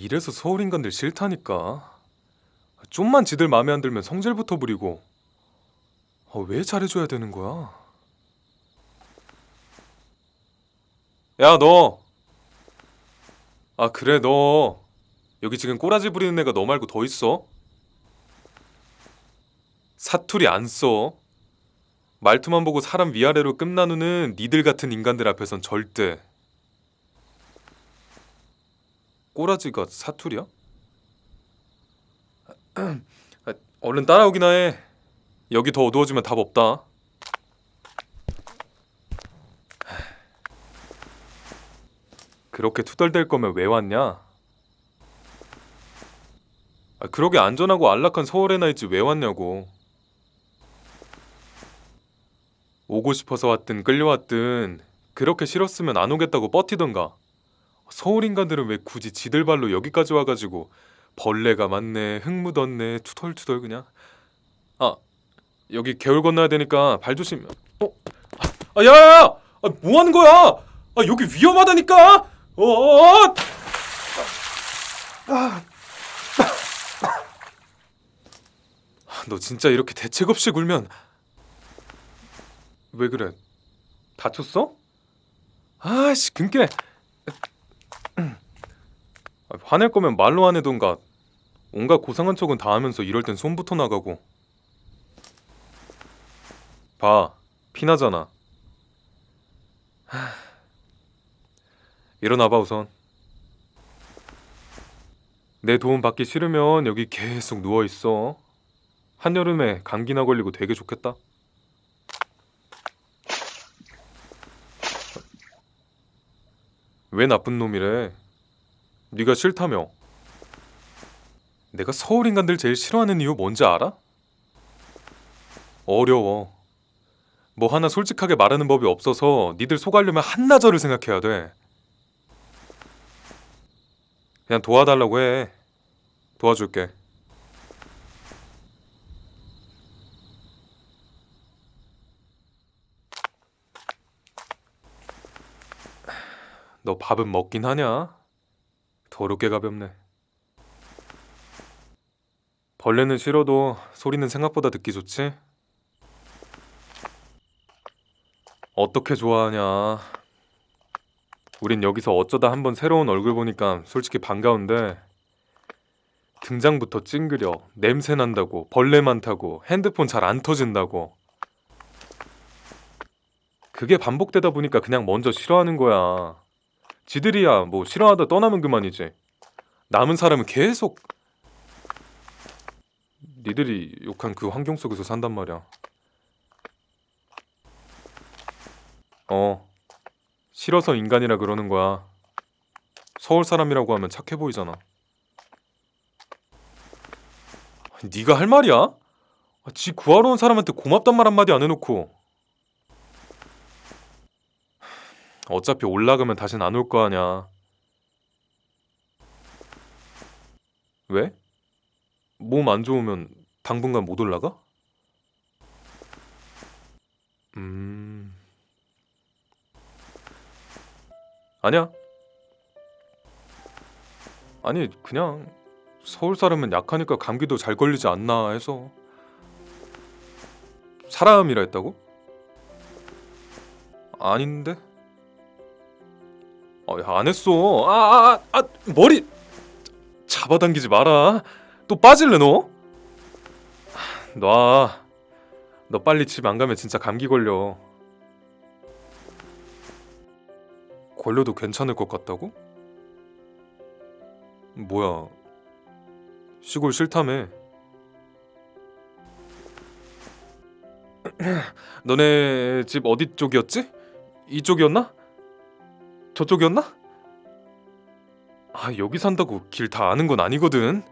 아, 이래서 서울 인간들 싫다니까. 좀만 지들 마음에 안 들면 성질부터 부리고. 아, 왜 잘해줘야 되는 거야? 야, 너. 아, 그래, 너. 여기 지금 꼬라지 부리는 애가 너 말고 더 있어? 사투리 안 써. 말투만 보고 사람 위아래로 끔 나누는 니들 같은 인간들 앞에선 절대. 꼬라지가 사투리야? 아, 얼른 따라오기나 해. 여기 더 어두워지면 답 없다. 그렇게 투덜댈 거면 왜 왔냐? 아, 그러게 안전하고 안락한 서울에 나 있지 왜 왔냐고. 오고 싶어서 왔든 끌려왔든 그렇게 싫었으면 안 오겠다고 버티던가. 서울 인간들은 왜 굳이 지들 발로 여기까지 와가지고 벌레가 많네, 흙 묻었네, 투덜투덜 그냥. 아 여기 개울 건너야 되니까 발 조심. 어? 아 야야야! 아, 뭐 하는 거야? 아 여기 위험하다니까. 어. 어! 아. 너 진짜 이렇게 대책 없이 굴면 왜 그래? 다쳤어? 아씨 금깨. 아, 화낼 거면 말로 안 해던가. 온갖 고상한 척은 다 하면서 이럴 땐 손부터 나가고. 봐, 피나잖아. 하... 일어나봐 우선. 내 도움 받기 싫으면 여기 계속 누워 있어. 한여름에 감기나 걸리고 되게 좋겠다. 왜 나쁜 놈이래? 네가 싫다며. 내가 서울 인간들 제일 싫어하는 이유 뭔지 알아? 어려워. 뭐 하나 솔직하게 말하는 법이 없어서 니들 속하려면 한나절을 생각해야 돼. 그냥 도와달라고 해. 도와줄게. 너 밥은 먹긴 하냐? 더럽게 가볍네. 벌레는 싫어도 소리는 생각보다 듣기 좋지? 어떻게 좋아하냐? 우린 여기서 어쩌다 한번 새로운 얼굴 보니까 솔직히 반가운데 등장부터 찡그려 냄새 난다고 벌레 많다고 핸드폰 잘 안 터진다고 그게 반복되다 보니까 그냥 먼저 싫어하는 거야. 지들이야 뭐 싫어하다 떠나면 그만이지. 남은 사람은 계속 니들이 욕한 그 환경 속에서 산단 말이야. 어. 싫어서 인간이라 그러는 거야. 서울 사람이라고 하면 착해 보이잖아. 네가 할 말이야? 지 구하러 온 사람한테 고맙단 말 한마디 안 해놓고 어차피 올라가면 다신 안 올 거 아냐. 왜? 몸 안 좋으면 당분간 못 올라가? 음. 아니야. 아니, 그냥 서울 사람은 약하니까 감기도 잘 걸리지 않나 해서. 사람이라 했다고? 아닌데? 어, 야, 안 했어. 아, 아, 아, 아, 머리 잡아당기지 마라. 또 빠질래 너? 놔. 너 빨리 집 안 가면 진짜 감기 걸려. 걸려도 괜찮을 것 같다고? 뭐야? 시골 싫다며. 너네 집 어디 쪽이었지? 이쪽이었나? 저쪽이었나? 아 여기 산다고 길 다 아는 건 아니거든.